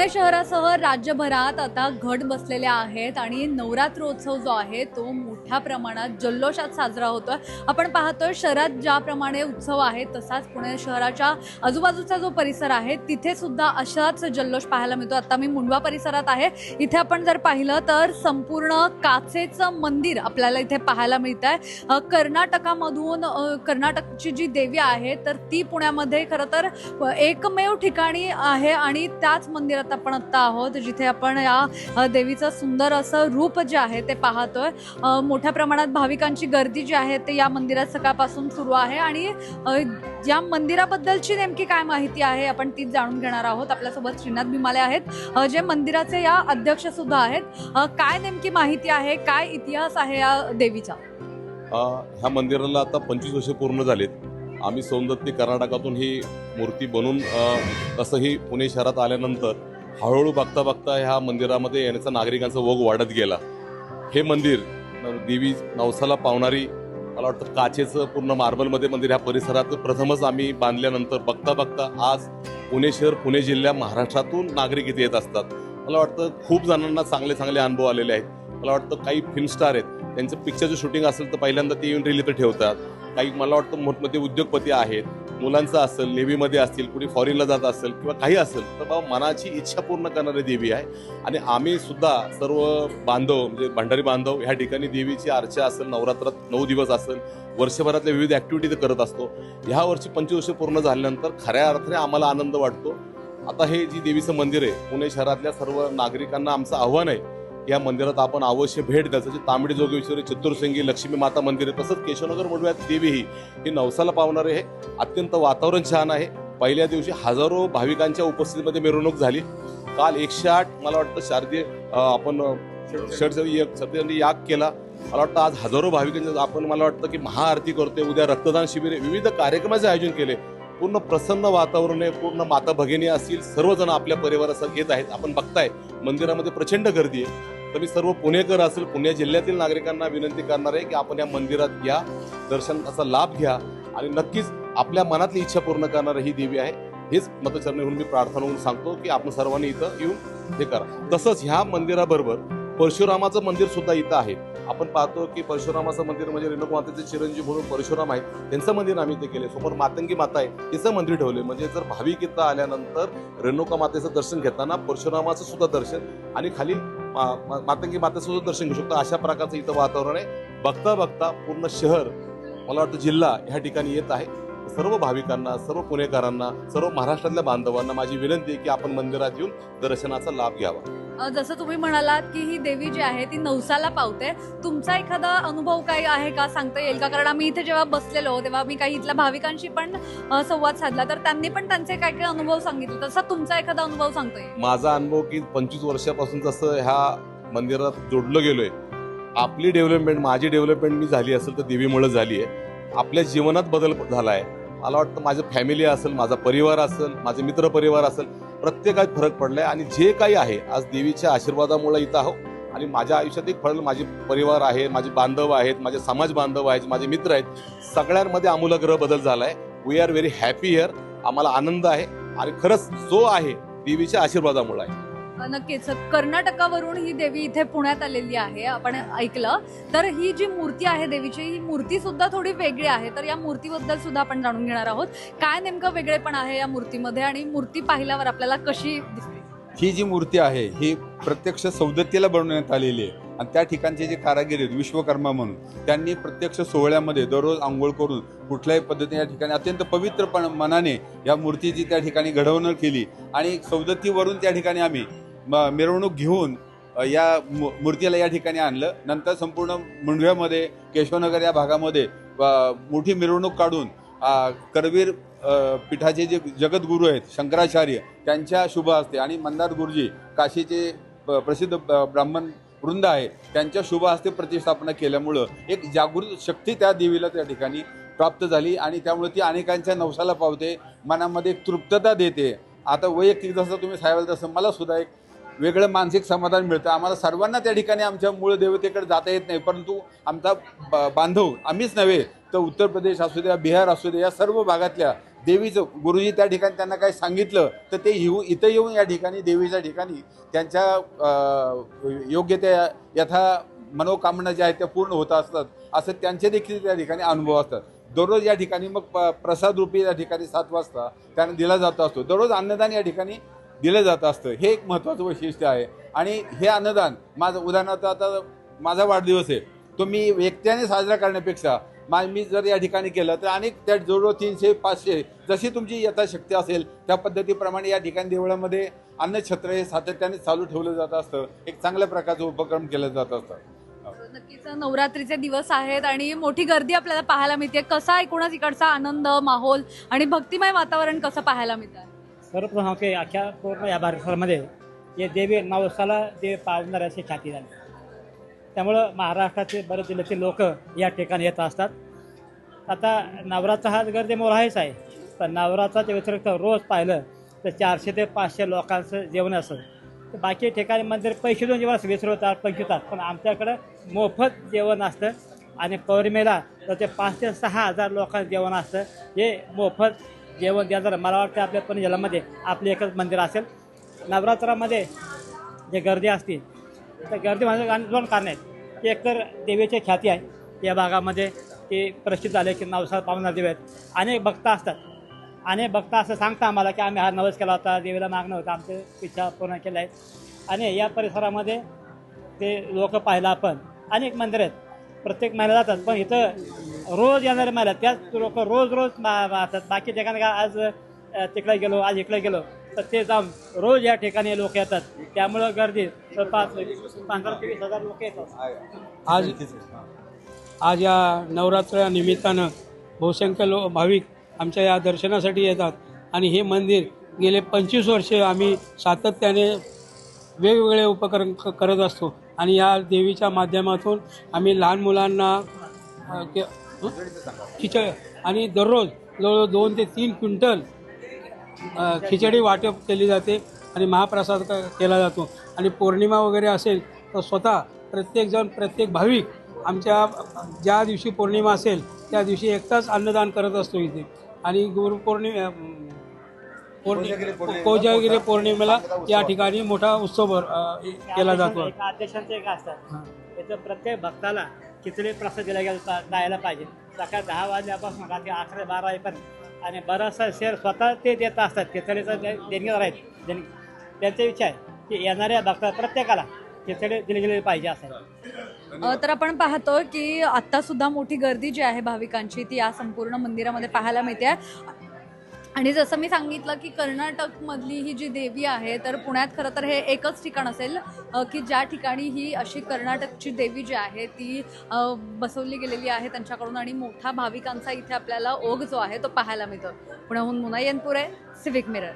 पुणे शहरासह राज्यभरात आता घट बसलेल्या आहेत आणि नवरात्रोत्सव जो आहे तो मोठ्या प्रमाणात जल्लोषात साजरा होतोय. आपण पाहतोय शहरात ज्याप्रमाणे उत्सव आहे तसाच पुणे शहराच्या आजूबाजूचा जो परिसर आहे तिथे सुद्धा अशाच जल्लोष पाहायला मिळतो. आता मी मुंडवा परिसरात आहे. इथे आपण जर पाहिलं तर संपूर्ण काचेचं मंदिर आपल्याला इथे पाहायला मिळत आहे कर्नाटकामधून कर्नाटकची जी देवी आहे तर ती पुण्यामध्ये खरं तर एकमेव ठिकाणी आहे आणि त्याच मंदिरात आपण आत्ता आहोत जिथे आपण या देवीचं सुंदर असं रूप जे आहे ते पाहतोय. मोठ्या प्रमाणात भाविकांची गर्दी जी आहे ते या मंदिरात सकाळपासून सुरू आहे आणि या मंदिराबद्दलची नेमकी काय माहिती आहे आपण तीच जाणून घेणार आहोत. आपल्यासोबत श्रीनाथ भिमाले आहेत जे मंदिराचे या अध्यक्ष सुद्धा आहेत. काय नेमकी माहिती आहे काय इतिहास आहे या देवीचा? ह्या मंदिराला आता पंचवीस वर्ष पूर्ण झालेत. आम्ही सौंदत्ती कर्नाटकातून ही मूर्ती बनवून तसंही पुणे शहरात आल्यानंतर हळूहळू बघता बघता ह्या मंदिरामध्ये येण्याचा नागरिकांचा ओघ वाढत गेला. हे मंदिर देवी नवसाला पावणारी मला वाटतं काचेचं पूर्ण मार्बलमध्ये मंदिर ह्या परिसरात प्रथमच आम्ही बांधल्यानंतर बघता बघता आज पुणे शहर पुणे जिल्ह्या महाराष्ट्रातून नागरिक इथे येत असतात. मला वाटतं खूप जणांना चांगले चांगले अनुभव आलेले आहेत. मला वाटतं काही फिल्म स्टार आहेत. त्यांचं पिक्चरचं शूटिंग असेल तर पहिल्यांदा ते येऊन रिली तर ठेवतात. काही मला वाटतं मोठमोठे उद्योगपती आहेत मुलांचं असेल नेव्हीमध्ये असतील कुणी फॉरेनला जात असेल किंवा काही असेल तर बाबा मनाची इच्छा पूर्ण करणारी देवी आहे. आणि आम्ही सुद्धा सर्व बांधव म्हणजे भंडारी बांधव ह्या ठिकाणी देवीची अर्चा असेल नवरात्रात नऊ दिवस असेल वर्षभरातल्या विविध ॲक्टिव्हिटी करत असतो. ह्या वर्षी पंचवर्ष पूर्ण झाल्यानंतर खऱ्या अर्थाने आम्हाला आनंद वाटतो. आता हे जी देवीचं मंदिर आहे पुणे शहरातल्या सर्व नागरिकांना आमचं आव्हान आहे या मंदिरात आपण अवश्य भेट द्यायचं जे तांबडी जोगेश्वरी चतुर्संगी लक्ष्मी माता मंदिर आहे तसंच केशवनगर मोडव्यात देवी ही नवसाला पावणारे हे अत्यंत वातावरण छान आहे. पहिल्या दिवशी हजारो भाविकांच्या उपस्थितीमध्ये मिरवणूक झाली. काल एकशे आठ मला वाटतं शारदीय आपण षडजरी याग केला. मला वाटतं आज हजारो भाविकांच्या आपण मला वाटतं की महाआरती करतोय. उद्या रक्तदान शिबिर विविध कार्यक्रमाचे आयोजन केले. पूर्ण प्रसन्न वातावरण आहे. पूर्ण माता भगिनी असतील. सर्वजण आपल्या परिवारासह येत आहेत. आपण बघताय मंदिरामध्ये प्रचंड गर्दी आहे. तर मी सर्व पुणेकर असेल पुणे जिल्ह्यातील नागरिकांना विनंती करणार आहे की आपण या मंदिरात या दर्शनाचा लाभ घ्या आणि नक्कीच आपल्या मनातली इच्छा पूर्ण करणारी ही देवी आहे. हेच मतचरणी मी प्रार्थना होऊन सांगतो की आपण सर्वांनी इथं येऊन हे करा. तसंच ह्या मंदिराबरोबर परशुरामाचं मंदिर सुद्धा इथं आहे. आपण पाहतो की परशुरामाचं मंदिर म्हणजे रेणुका मातेचे चिरंजीव म्हणून परशुराम आहेत. त्यांचं मंदिर आम्ही इथे केले समोर मातंगी माता आहे. तिचं मंदिर ठेवले म्हणजे जर भाविक इथं आल्यानंतर रेणुका मातेचं दर्शन घेताना परशुरामाचं सुद्धा दर्शन आणि खाली मातंगी मातेचं सुद्धा दर्शन घेऊ शकतो. अशा प्रकारचं इथं वातावरण आहे. बघता बघता पूर्ण शहर मला वाटतं जिल्हा ह्या ठिकाणी येत आहे. सर्व भाविकांना सर्व पुणेकरांना सर्व महाराष्ट्रातल्या बांधवांना माझी विनंती आहे की आपण मंदिरात येऊन दर्शनाचा लाभ घ्यावा. जसं तुम्ही म्हणालात की ही देवी जी आहे ती नवसाला पावते. तुमचा एखादा अनुभव काही आहे का? सांगता येईल का? कारण आम्ही इथे जेव्हा बसलेलो तेव्हा मी काही इथल्या भाविकांशी पण संवाद साधला. तर त्यांनी पण त्यांचे काय काय अनुभव सांगितले. तसा तुमचा एखादा अनुभव सांगता येईल? माझा अनुभव की पंचवीस वर्षापासून जसं ह्या मंदिरात जोडलं गेलोय आपली डेव्हलपमेंट माझी डेव्हलपमेंट मी झाली असेल तर देवीमुळे झाली आहे. आपल्या जीवनात बदल झाला आहे मला वाटतं माझं फॅमिली असेल माझा परिवार असेल माझे मित्र परिवार असेल प्रत्येकात फरक पडलाय आणि जे काही आहे आज देवीच्या आशीर्वादामुळे इथं आहो आणि माझ्या आयुष्यात एक फरक माझे परिवार आहे माझे बांधव आहेत माझे समाज बांधव आहेत माझे मित्र आहेत सगळ्यांमध्ये आमूलाग्रह बदल झालाय. We are very happy here आम्हाला आनंद आहे. आणि खरंच जो आहे देवीच्या आशीर्वादामुळे आहे. नक्कीच. कर्नाटकावरून ही देवी इथे पुण्यात आलेली आहे आपण ऐकलं. तर ही जी मूर्ती आहे देवीची ही मूर्ती सुद्धा थोडी वेगळी आहे. तर या मूर्तीबद्दल सुद्धा आपण जाणून घेणार आहोत. काय नेमकं वेगळेपण आहे या मूर्तीमध्ये आणि मूर्ती पाहिल्यावर आपल्याला कशी दिसते? ही जी मूर्ती आहे ही प्रत्यक्ष सौदत्तीला बनवण्यात आलेली आहे. आणि त्या ठिकाणचे जे कारागिरी आहेत विश्वकर्मा म्हणून त्यांनी प्रत्यक्ष सोहळ्यामध्ये दररोज आंघोळ करून कुठल्याही पद्धतीने या ठिकाणी अत्यंत पवित्रपण मनाने या मूर्तीची त्या ठिकाणी घडवणूक केली. आणि सौदत्तीवरून त्या ठिकाणी आम्ही म- मिरवणूक घेऊन या मूर्तीला या ठिकाणी आणलं. नंतर संपूर्ण मुंडव्यामध्ये केशवनगर या भागामध्ये मोठी मिरवणूक काढून करवीर पीठाचे जे जगद्गुरू आहेत शंकराचार्य त्यांच्या शुभ असते आणि मंदार गुरुजी काशीचे प- प्रसिद्ध ब्राह्मण वृंद आहे त्यांच्या शुभ हस्ते प्रतिष्ठापना केल्यामुळं एक जागृत शक्ती त्या देवीला त्या ठिकाणी प्राप्त झाली आणि त्यामुळे ती अनेकांच्या नवसाला पावते मनामध्ये एक तृप्तता देते. आता वैयक्तिक जसं तुम्ही सांगाल तसं मला सुद्धा एक वेगळं मानसिक समाधान मिळतं. आम्हाला सर्वांना त्या ठिकाणी आमच्या मूळ देवतेकडे जाता येत नाही. परंतु आमचा ब- बांधव आम्हीच नव्हे तर उत्तर प्रदेश असू द्या बिहार असू द्या या सर्व भागातल्या देवीचं गुरुजी त्या ठिकाणी त्यांना काही सांगितलं तर ते येऊ इथं येऊन या ठिकाणी देवीच्या ठिकाणी त्यांच्या योग्य त्या यथा मनोकामना ज्या आहेत त्या पूर्ण होत असतात. असं त्यांचे देखील त्या ठिकाणी अनुभव असतात. दररोज या ठिकाणी मग प- प्रसाद रूपी या ठिकाणी सात वाजता त्यांना दिला जात असतो. दररोज अन्नदान या ठिकाणी दिलं जात असतं. हे एक महत्त्वाचं वैशिष्ट्य आहे. आणि हे अन्नदान माझं उदाहरणार्थ आता माझा वाढदिवस आहे. तो मी एकट्याने साजरा करण्यापेक्षा मा मी जर या ठिकाणी केलं तर अनेक त्या जवळजवळ तीनशे पाचशे जशी तुमची यथाशक्ती असेल त्या पद्धतीप्रमाणे या ठिकाणी देवळामध्ये अन्नछत्र हे सातत्याने चालू ठेवलं जात असतं. एक चांगल्या प्रकारचं उपक्रम केला जात असतं. हो. नक्कीच नवरात्रीचे दिवस आहेत आणि मोठी गर्दी आपल्याला पाहायला मिळते. कसा एकूणच इकडचा आनंद माहोल आणि भक्तिमय वातावरण कसं पाहायला मिळतं? सर्वप्रथम सांगते अख्ख्या पूर्ण या भारतामध्ये हे देवी नवसाला देवी पावणार अशी ख्याती झाले. त्यामुळं महाराष्ट्राचे बरेच जिल्ह्याचे लोक या ठिकाणी येत असतात. आता नवरात्र हा गर्दी आहेच आहे. पण नवरात्राच्या व्यतिरिक्त रोज पाहिलं तर चारशे ते पाचशे लोकांचं जेवण असतं. तर बाकी ठिकाणी मंदिर पैसे देऊन जेवण असं वीस रुपये पंचवीतात पण आमच्याकडं मोफत जेवण असतं. आणि पौर्णिमेला तर ते पाच ते सहा हजार लोकांचं जेवण असतं. हे मोफत जेवण देणार मला वाटतं आपल्या पण जिल्ह्यामध्ये आपले एकच मंदिर असेल. नवरात्रामध्ये जे गर्दी असते तर गर्दी म्हणजे दोन कारण आहेत. एक तर देवीची ख्याती आहे. या भागामध्ये ते प्रसिद्ध झाले की नवसाला पावणार देवी आहेत. अनेक भक्त असतात. अनेक भक्त असं सांगता आम्हाला की आम्ही हा नवस केला होता देवीला मागणं होतं आमचं इच्छा पूर्ण केल्या आहेत आणि या परिसरामध्ये ते लोक पाहिलं आपण अनेक मंदिर आहेत. प्रत्येक महिला जातात. पण इथं रोज येणारे महिला त्याच लोक रोज रोज मा- मारतात बाकी ठिकाणी का आज तिकडे गेलो आज इकडे गेलो तर ते जाऊन रोज या ठिकाणी लोक येतात. त्यामुळं गर्दी. जवळपास पंधरा ते वीस हजार लोक येतात. आज आज या नवरात्र निमित्तानं बहुसंख्य लो भाविक आमच्या या दर्शनासाठी येतात. आणि हे मंदिर गेले पंचवीस वर्षे आम्ही सातत्याने वेगवेगळे उपक्रम क- करत असतो. आणि या देवीच्या माध्यमातून आम्ही लहान मुलांना खिचड आणि दररोज जवळजवळ दोन ते तीन क्विंटल खिचडी वाटप केली जाते आणि महाप्रसाद केला जातो. आणि पौर्णिमा वगैरे असेल तर स्वतः प्रत्येकजण प्रत्येक भाविक आमच्या ज्या दिवशी पौर्णिमा असेल त्या दिवशी एकटाच अन्नदान करत असतो इथे. आणि गुरुपौर्णिमा पौर्णि कोजागिरी पौर्णिमेला? या ठिकाणी मोठा उत्सव भर- अ, केला जातो. एक अध्यक्षांचं एक असतात. त्याचं प्रत्येक भक्ताला खिचडी प्रसाद दिला गेला द्यायला पाहिजे. सकाळी दहा वाजल्यापासून रात्री अकरा बारा वाजेपर्यंत. आणि बराचसा शेअर स्वतः ते देत असतात. खिचडीचं दे- देणगीदार आहेत देण त्यांची इच्छा आहे की येणाऱ्या भक्ता प्रत्येकाला खिचडी दिली गेली पाहिजे असं अ, तर आपण पाहतो की आता सुद्धा मोठी गर्दी जी आहे भाविकांची ती या संपूर्ण मंदिरामध्ये पाहायला मिळते. आणि जसं मी सांगितलं की कर्नाटकमधली ही जी देवी आहे तर पुण्यात खरं तर हे एकच ठिकाण असेल की ज्या ठिकाणी ही अशी कर्नाटकची देवी जी आहे ती बसवली गेलेली आहे त्यांच्याकडून आणि मोठा भाविकांचा इथे आपल्याला ओघ जो आहे तो पाहायला मिळतो. पुण्याहून मुनायनपुरे सिविक मिरर